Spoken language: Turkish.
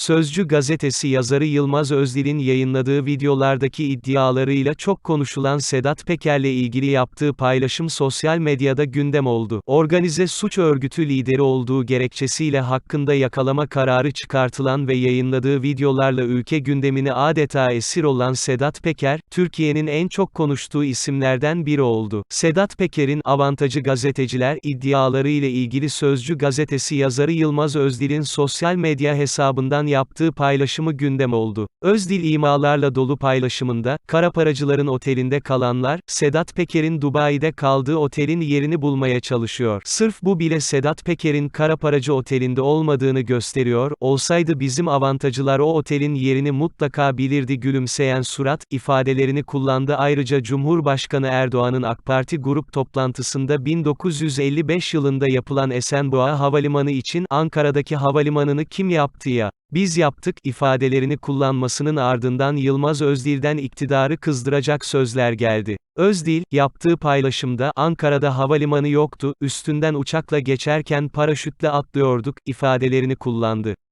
Sözcü gazetesi yazarı Yılmaz Özdil'in yayınladığı videolardaki iddialarıyla çok konuşulan Sedat Peker'le ilgili yaptığı paylaşım sosyal medyada gündem oldu. Organize suç örgütü lideri olduğu gerekçesiyle hakkında yakalama kararı çıkartılan ve yayınladığı videolarla ülke gündemini adeta esir olan Sedat Peker, Türkiye'nin en çok konuştuğu isimlerden biri oldu. Sedat Peker'in avantajı gazeteciler iddiaları ile ilgili Sözcü gazetesi yazarı Yılmaz Özdil'in sosyal medya hesabından yaptığı paylaşımı gündem oldu. Özdil imalarla dolu paylaşımında, kara paracıların otelinde kalanlar, Sedat Peker'in Dubai'de kaldığı otelin yerini bulmaya çalışıyor. Sırf bu bile Sedat Peker'in kara paracı otelinde olmadığını gösteriyor, olsaydı bizim avantajcılar o otelin yerini mutlaka bilirdi gülümseyen surat, ifadelerini kullandı ayrıca Cumhurbaşkanı Erdoğan'ın AK Parti grup toplantısında 1955 yılında yapılan Esenboğa Havalimanı için Ankara'daki havalimanını kim yaptı ya? Biz yaptık ifadelerini kullanmasının ardından Yılmaz Özdil'den iktidarı kızdıracak sözler geldi. Özdil, yaptığı paylaşımda, Ankara'da havalimanı yoktu, üstünden uçakla geçerken paraşütle atlıyorduk, ifadelerini kullandı.